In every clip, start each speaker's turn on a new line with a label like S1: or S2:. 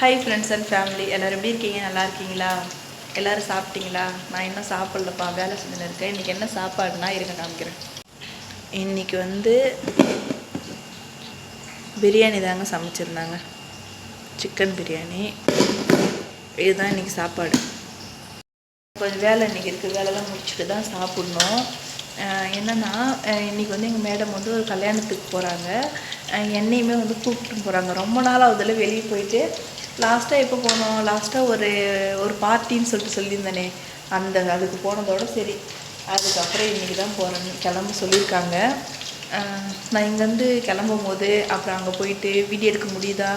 S1: Hi friends and family எல்லோரும் எப்படி இருக்கீங்க நல்லா இருக்கீங்களா எல்லோரும் சாப்பிட்டீங்களா நான் இன்னும் சாப்பிட்லப்பா வேலை செஞ்சுன்னு இருக்கேன் இன்றைக்கி என்ன சாப்பாடுனா இருங்க காமிக்கிறேன் இன்றைக்கி வந்து பிரியாணி தாங்க சமைச்சிருந்தாங்க சிக்கன் பிரியாணி இதுதான் இன்றைக்கி சாப்பாடு கொஞ்சம் வேலை இன்றைக்கி இருக்குது வேலைலாம் முடிச்சுட்டு தான் சாப்பிட்ணும் என்னென்னா இன்றைக்கி வந்து எங்கள் மேடம் வந்து ஒரு கல்யாணத்துக்கு போகிறாங்க என்னையுமே வந்து கூப்பிட்டு போகிறாங்க ரொம்ப நாள் அதில் வெளியே போயிட்டு லாஸ்ட்டாக எப்போ போனோம் லாஸ்ட்டாக ஒரு ஒரு பார்ட்டின்னு சொல்லிட்டு சொல்லியிருந்தானே அந்த அதுக்கு போனதோட சரி அதுக்கப்புறம் இன்றைக்கி தான் போகிறேன்னு கிளம்ப சொல்லியிருக்காங்க நான் இங்கேருந்து கிளம்பும் போது அப்புறம் அங்கே போயிட்டு வீடியோ எடுக்க முடியுதா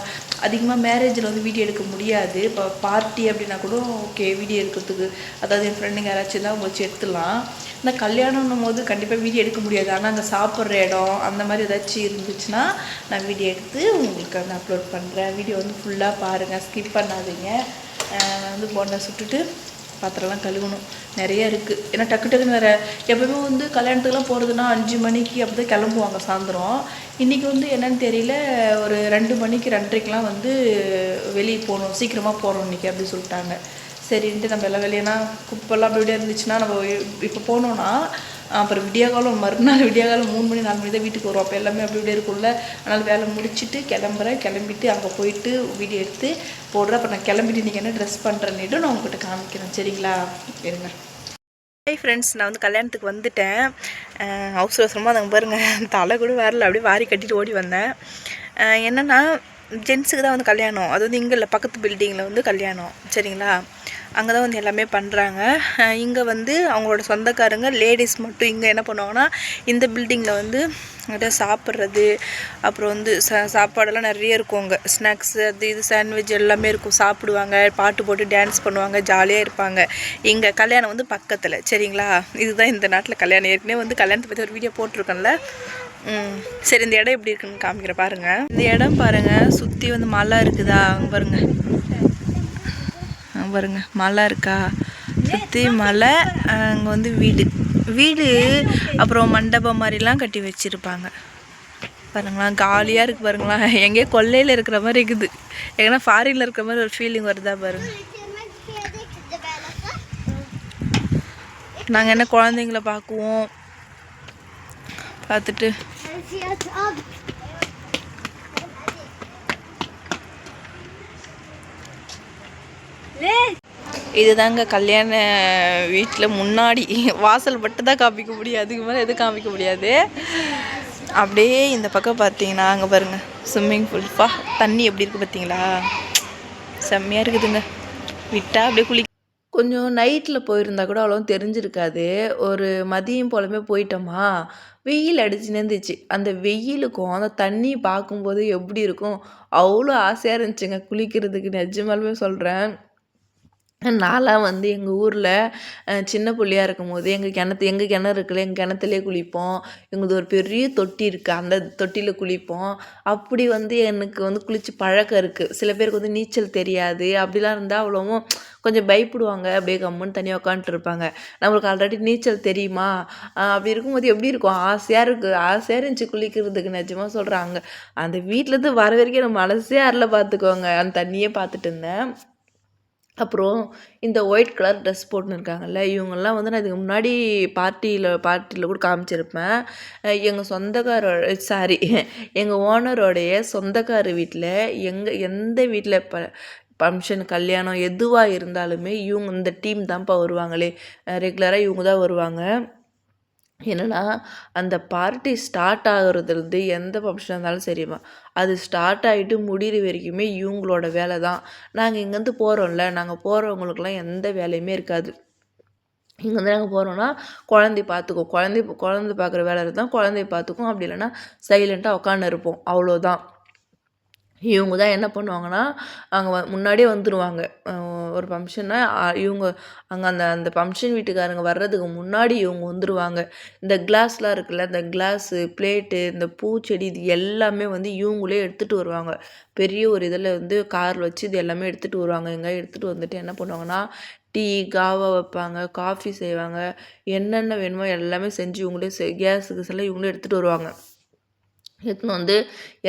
S1: அதிகமாக மேரேஜில் வந்து வீடியோ எடுக்க முடியாது இப்போ பார்ட்டி அப்படின்னா கூட ஓகே வீடியோ எடுக்கிறதுக்கு அதாவது என் ஃப்ரெண்டுங்க யாராச்சும் தான் வச்சு எடுத்துடலாம் இந்த கல்யாணம்னும் போது கண்டிப்பாக வீடியோ எடுக்க முடியாது ஆனால் அங்கே சாப்பிட்ற இடம் அந்த மாதிரி ஏதாச்சும் இருந்துச்சுன்னா நான் வீடியோ எடுத்து உங்களுக்கு வந்து அப்லோட் பண்ணுறேன் வீடியோ வந்து ஃபுல்லாக பாருங்கள் ஸ்கிப் பண்ணாதீங்க வந்து போனை சுட்டுட்டு பாத்திரம்லாம் கழுவணும் நிறைய இருக்குது ஏன்னா டக்கு டக்குன்னு வேறு எப்போவுமே வந்து கல்யாணத்துக்குலாம் போகிறதுனா அஞ்சு மணிக்கு அப்படி தான் கிளம்புவாங்க சாயந்தரம் இன்றைக்கி வந்து என்னன்னு தெரியல ஒரு ரெண்டு மணிக்கு ரெண்டரைக்கெலாம் வந்து வெளியே போகணும் சீக்கிரமாக போகிறோம் இன்றைக்கி அப்படி சொல்லிட்டாங்க சரின்ட்டு நம்ம எல்லாம் வெளியேனா குப்பெல்லாம் அப்படியே இருந்துச்சுன்னா நம்ம இப்போ போனோன்னா அப்புறம் விடியகாலம் மறுநாள் விடியகாலம் மூணு மணி நாலு மணி தான் வீட்டுக்கு வருவோம் அப்போ எல்லாமே அப்படி இப்படி இருக்கும்ல அதனால் வேலை முடிச்சுட்டு கிளம்புறேன் கிளம்பிட்டு அங்கே போயிட்டு வீடியோ எடுத்து போடுறேன் அப்புறம் நான் கிளம்பிட்டு இன்றைக்கி என்ன ட்ரெஸ் பண்ணுறேன்னு நான் உங்கள்கிட்ட காமிக்கிறேன் சரிங்களா இருங்க ஹை ஃப்ரெண்ட்ஸ் நான் வந்து கல்யாணத்துக்கு வந்துட்டேன் அவசர அவசரமாக அதை பாருங்கள் தலை கூட வரல அப்படியே வாரி கட்டிட்டு ஓடி வந்தேன் என்னென்னா ஜென்ஸுக்கு தான் வந்து கல்யாணம் அது வந்து இங்கே இல்லை பக்கத்து பில்டிங்கில் வந்து கல்யாணம் சரிங்களா அங்கே தான் வந்து எல்லாமே பண்ணுறாங்க இங்கே வந்து அவங்களோட சொந்தக்காரங்க லேடிஸ் மட்டும் இங்கே என்ன பண்ணுவாங்கன்னா இந்த பில்டிங்கில் வந்து அதை சாப்பிட்றது அப்புறம் வந்து ச சாப்பாடெல்லாம் நிறைய இருக்கும் அங்கே ஸ்நாக்ஸ் அது இது சாண்ட்விச் எல்லாமே இருக்கும் சாப்பிடுவாங்க பாட்டு போட்டு டான்ஸ் பண்ணுவாங்க ஜாலியாக இருப்பாங்க இங்கே கல்யாணம் வந்து பக்கத்தில் சரிங்களா இதுதான் இந்த நாட்டில் கல்யாணம் ஏற்கனவே வந்து கல்யாணத்தை பற்றி ஒரு வீடியோ போட்டிருக்கேன்ல சரி இந்த இடம் எப்படி இருக்குன்னு காமிக்கிற பாருங்க இந்த இடம் பாருங்க சுற்றி வந்து மலை இருக்குதா அங்கே பாருங்க பாருங்க மலை இருக்கா சுற்றி மலை அங்கே வந்து வீடு வீடு அப்புறம் மண்டபம் மாதிரிலாம் கட்டி வச்சிருப்பாங்க பாருங்களா காலியாக இருக்குது பாருங்களா எங்கேயோ கொல்லையில் இருக்கிற மாதிரி இருக்குது ஏன்னா ஃபாரினில் இருக்கிற மாதிரி ஒரு ஃபீலிங் வருதா பாருங்க நாங்கள் என்ன குழந்தைங்கள பார்க்குவோம் பார்த்துட்டு Siyah al. இதுதாங்க கல்யாண வீட்டில் முன்னாடி வாசல் மட்டும் தான் காமிக்க முடியும் அதுக்கு மேலே எதுவும் காமிக்க முடியாது அப்படியே இந்த பக்கம் பார்த்தீங்கன்னா அங்கே பாருங்கள் ஸ்விம்மிங் பூல்ப்பா தண்ணி எப்படி இருக்குது பார்த்தீங்களா செம்மையாக இருக்குதுங்க விட்டால் அப்படியே குளி கொஞ்சம் நைட்டில் போயிருந்தா கூட அவ்வளோ தெரிஞ்சிருக்காது ஒரு மதியம் போலமே போயிட்டோமா வெயில் அடிச்சு இருந்துச்சு அந்த வெயிலுக்கும் அந்த தண்ணி பார்க்கும்போது எப்படி இருக்கும் அவ்வளோ ஆசையாக இருந்துச்சுங்க குளிக்கிறதுக்கு நிஜமாலுமே சொல்கிறேன் நான்லாம் வந்து எங்கள் ஊரில் சின்ன பிள்ளையா போது எங்கள் கிணத்து எங்கள் கிணறு இருக்குல்ல எங்கள் கிணத்துலேயே குளிப்போம் எங்களுது ஒரு பெரிய தொட்டி இருக்குது அந்த தொட்டியில் குளிப்போம் அப்படி வந்து எனக்கு வந்து குளித்து பழக்கம் இருக்குது சில பேருக்கு வந்து நீச்சல் தெரியாது அப்படிலாம் இருந்தால் அவ்வளோவும் கொஞ்சம் பயப்படுவாங்க அப்படியே கம்முன்னு தனியாக உட்காந்துட்ருப்பாங்க நம்மளுக்கு ஆல்ரெடி நீச்சல் தெரியுமா அப்படி இருக்கும்போது எப்படி இருக்கும் ஆசையாக இருக்குது ஆசையாக இருந்துச்சு குளிக்கிறதுக்கு நிஜமாக சொல்கிறாங்க அந்த வீட்டிலேருந்து வர வரைக்கும் நம்ம மனசே அரில் பார்த்துக்கோங்க அந்த தண்ணியே பார்த்துட்டு இருந்தேன் அப்புறம் இந்த ஒயிட் கலர் ட்ரெஸ் போட்டுன்னு இருக்காங்கல்ல இவங்கெல்லாம் வந்து நான் இதுக்கு முன்னாடி பார்ட்டியில் பார்ட்டியில் கூட காமிச்சிருப்பேன் எங்கள் சொந்தக்காரோட சாரி எங்கள் ஓனரோடைய சொந்தக்கார வீட்டில் எங்கள் எந்த வீட்டில் இப்போ ஃபங்க்ஷன் கல்யாணம் எதுவாக இருந்தாலுமே இவங்க இந்த டீம் தான்ப்பா வருவாங்களே ரெகுலராக இவங்க தான் வருவாங்க என்னென்னா அந்த பார்ட்டி ஸ்டார்ட் ஆகுறதுலேருந்து எந்த ஃபங்க்ஷனாக இருந்தாலும் சரிம்மா அது ஸ்டார்ட் ஆகிட்டு முடிகிற வரைக்குமே இவங்களோட வேலை தான் நாங்கள் இங்கேருந்து போகிறோம்ல நாங்கள் போகிறவங்களுக்குலாம் எந்த வேலையுமே இருக்காது இங்கே வந்து நாங்கள் போகிறோன்னா குழந்தை பார்த்துக்கும் குழந்தை குழந்தை பார்க்குற வேலை இருந்தால் குழந்தைய பார்த்துக்கும் அப்படி இல்லைன்னா சைலண்ட்டாக உட்காந்து இருப்போம் அவ்வளோதான் இவங்க தான் என்ன பண்ணுவாங்கன்னா அங்கே வ முன்னாடியே வந்துடுவாங்க ஒரு ஃபங்க்ஷன்னா இவங்க அங்கே அந்த அந்த ஃபங்க்ஷன் வீட்டுக்காரங்க வர்றதுக்கு முன்னாடி இவங்க வந்துடுவாங்க இந்த கிளாஸ்லாம் இருக்குல்ல இந்த கிளாஸு பிளேட்டு இந்த பூச்செடி இது எல்லாமே வந்து இவங்களே எடுத்துகிட்டு வருவாங்க பெரிய ஒரு இதில் வந்து காரில் வச்சு இது எல்லாமே எடுத்துகிட்டு வருவாங்க எங்கே எடுத்துகிட்டு வந்துட்டு என்ன பண்ணுவாங்கன்னா டீ காவா வைப்பாங்க காஃபி செய்வாங்க என்னென்ன வேணுமோ எல்லாமே செஞ்சு இவங்களே செ கேஸுக்கு செல்ல இவங்களே எடுத்துகிட்டு வருவாங்க எடுத்துன்னு வந்து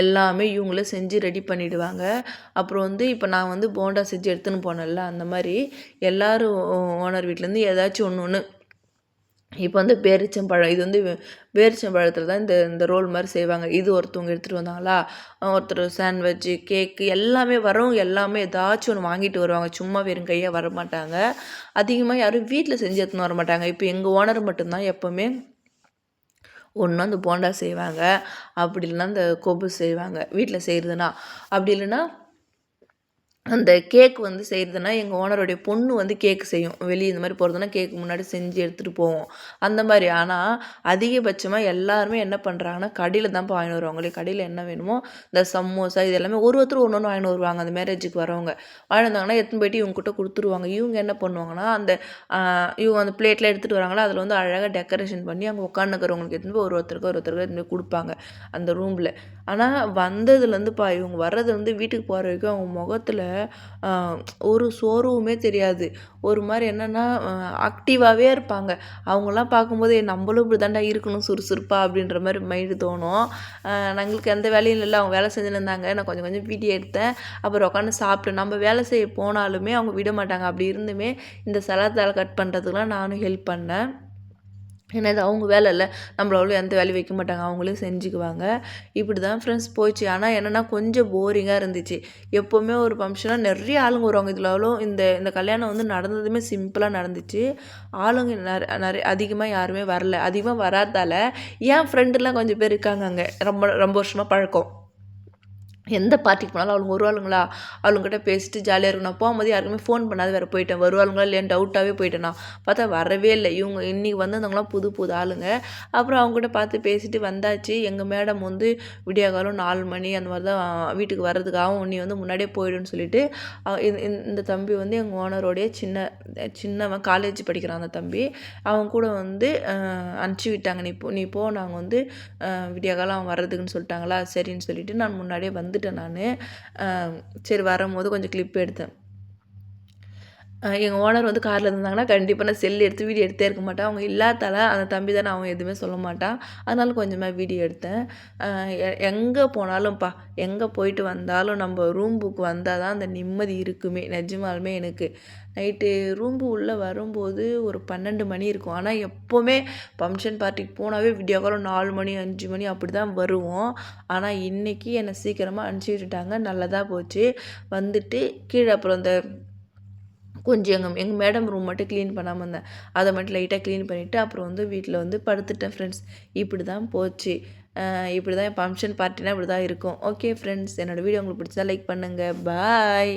S1: எல்லாமே இவங்களே செஞ்சு ரெடி பண்ணிவிடுவாங்க அப்புறம் வந்து இப்போ நான் வந்து போண்டா செஞ்சு எடுத்துன்னு போனேன்ல அந்த மாதிரி எல்லோரும் ஓனர் வீட்டிலேருந்து ஏதாச்சும் ஒன்று ஒன்று இப்போ வந்து பேரிச்சம்பழம் இது வந்து பேரிச்சம்பழத்தில் தான் இந்த இந்த ரோல் மாதிரி செய்வாங்க இது ஒருத்தவங்க எடுத்துகிட்டு வந்தாங்களா ஒருத்தர் சாண்ட்விட்சு கேக்கு எல்லாமே வரவங்க எல்லாமே ஏதாச்சும் ஒன்று வாங்கிட்டு வருவாங்க சும்மா வெறும் கையாக வர மாட்டாங்க அதிகமாக யாரும் வீட்டில் செஞ்சு எடுத்துன்னு வர மாட்டாங்க இப்போ எங்கள் ஓனர் மட்டும்தான் எப்போவுமே ஒன்று அந்த போண்டா செய்வாங்க அப்படி இல்லைன்னா அந்த கொபு செய்வாங்க வீட்டில் செய்கிறதுன்னா அப்படி இல்லைன்னா அந்த கேக் வந்து செய்கிறதுனா எங்கள் ஓனருடைய பொண்ணு வந்து கேக் செய்யும் வெளியே இந்த மாதிரி போகிறதுனா கேக் முன்னாடி செஞ்சு எடுத்துகிட்டு போவோம் அந்த மாதிரி ஆனால் அதிகபட்சமாக எல்லாருமே என்ன பண்ணுறாங்கன்னா கடையில் தான்ப்பா வாங்கிட்டு வருவாங்களே கடையில் என்ன வேணுமோ இந்த சமோசா இது எல்லாமே ஒரு ஒருத்தர் ஒன்று ஒன்று வாங்கிட்டு வருவாங்க அந்த மேரேஜுக்கு வரவங்க வாங்கிட்டு வந்தாங்கன்னா எத்தனை போயிட்டு இவங்ககிட்ட கொடுத்துருவாங்க இவங்க என்ன பண்ணுவாங்கன்னா அந்த இவங்க அந்த பிளேட்டில் எடுத்துகிட்டு வராங்களா அதில் வந்து அழகாக டெக்கரேஷன் பண்ணி அங்கே உட்காந்துக்கிறவங்களுக்கு எத்தனை போய் ஒரு ஒருத்தருக்கு ஒரு ஒருத்தருக்கு எத்தனை கொடுப்பாங்க அந்த ரூமில் ஆனால் வந்ததுலேருந்து பா இவங்க வர்றது வந்து வீட்டுக்கு போகிற வரைக்கும் அவங்க முகத்தில் ஒரு சோர்வுமே தெரியாது ஒரு மாதிரி என்னென்னா ஆக்டிவாகவே இருப்பாங்க அவங்களாம் பார்க்கும்போது நம்மளும் இப்படி தாண்டா இருக்கணும் சுறுசுறுப்பாக அப்படின்ற மாதிரி மைண்டு தோணும் நம்மளுக்கு எந்த வேலையும் இல்லை அவங்க வேலை செஞ்சுன்னு இருந்தாங்க நான் கொஞ்சம் கொஞ்சம் வீடியோ எடுத்தேன் அப்புறம் உட்காந்து சாப்பிட்டு நம்ம வேலை செய்ய போனாலுமே அவங்க விட மாட்டாங்க அப்படி இருந்துமே இந்த சலாத்தால் கட் பண்ணுறதுக்குலாம் நானும் ஹெல்ப் பண்ணேன் ஏன்னா இது அவங்க வேலை இல்லை நம்மளாலும் எந்த வேலையும் வைக்க மாட்டாங்க அவங்களையும் செஞ்சுக்குவாங்க இப்படி தான் ஃப்ரெண்ட்ஸ் போச்சு ஆனால் என்னென்னா கொஞ்சம் போரிங்காக இருந்துச்சு எப்போவுமே ஒரு ஃபங்க்ஷனாக நிறைய ஆளுங்க வருவாங்க இதில் அவ்வளோ இந்த இந்த கல்யாணம் வந்து நடந்ததுமே சிம்பிளாக நடந்துச்சு ஆளுங்க நிறைய அதிகமாக யாருமே வரல அதிகமாக வராதால ஏன் ஃப்ரெண்டுலாம் கொஞ்சம் பேர் இருக்காங்க அங்கே ரொம்ப ரொம்ப வருஷமாக பழக்கம் எந்த பார்ட்டிக்கு போனாலும் அவங்க வருவாளுங்களா அவளுங்ககிட்ட பேசிட்டு ஜாலியாக இருக்கும் நான் போகும்போது யாருக்குமே ஃபோன் பண்ணாத வேறு போயிட்டேன் வருவாளுங்களா இல்லையான்னு டவுட்டாகவே போயிட்டேன்னா நான் பார்த்தா வரவே இல்லை இவங்க இன்றைக்கி வந்தவங்களாம் புது புது ஆளுங்க அப்புறம் அவங்ககிட்ட பார்த்து பேசிட்டு வந்தாச்சு எங்கள் மேடம் வந்து விடிய காலம் நாலு மணி அந்த மாதிரி தான் வீட்டுக்கு வர்றதுக்காகவும் நீ வந்து முன்னாடியே போயிடுன்னு சொல்லிட்டு இந்த தம்பி வந்து எங்கள் ஓனரோடைய சின்ன சின்னவன் காலேஜ் படிக்கிறான் அந்த தம்பி அவன் கூட வந்து அனுப்பிச்சி விட்டாங்க நீ போ நீ போ நாங்கள் வந்து விடிய காலம் வர்றதுக்குன்னு சொல்லிட்டாங்களா சரின்னு சொல்லிட்டு நான் முன்னாடியே வந்து பார்த்துட்டேன் நான் சரி வரும்போது கொஞ்சம் கிளிப் எடுத்தேன் எங்கள் ஓனர் வந்து காரில் இருந்தாங்கன்னா கண்டிப்பாக நான் செல் எடுத்து வீடியோ எடுத்தே இருக்க மாட்டேன் அவங்க இல்லாதால அந்த தம்பி தான் அவன் எதுவுமே சொல்ல மாட்டான் அதனால கொஞ்சமாக வீடியோ எடுத்தேன் எங்கே போனாலும்ப்பா எங்கே போயிட்டு வந்தாலும் நம்ம ரூம் புக் வந்தால் தான் அந்த நிம்மதி இருக்குமே நிஜமாலுமே எனக்கு நைட்டு ரூம்பு உள்ளே வரும்போது ஒரு பன்னெண்டு மணி இருக்கும் ஆனால் எப்போவுமே ஃபங்க்ஷன் பார்ட்டிக்கு போனாவே விடியோ காலம் நாலு மணி அஞ்சு மணி அப்படி தான் வருவோம் ஆனால் இன்றைக்கி என்னை சீக்கிரமாக அனுப்பிச்சி விட்டுட்டாங்க நல்லதாக போச்சு வந்துட்டு கீழே அப்புறம் இந்த கொஞ்சம் எங்கள் எங்கள் மேடம் ரூம் மட்டும் க்ளீன் பண்ணாமல் இருந்தேன் அதை மட்டும் லைட்டாக க்ளீன் பண்ணிவிட்டு அப்புறம் வந்து வீட்டில் வந்து படுத்துட்டேன் ஃப்ரெண்ட்ஸ் இப்படி தான் போச்சு இப்படி தான் ஃபங்க்ஷன் பார்ட்டினா இப்படி தான் இருக்கும் ஓகே ஃப்ரெண்ட்ஸ் என்னோடய வீடியோ உங்களுக்கு பிடிச்சா லைக் பண்ணுங்கள் பாய்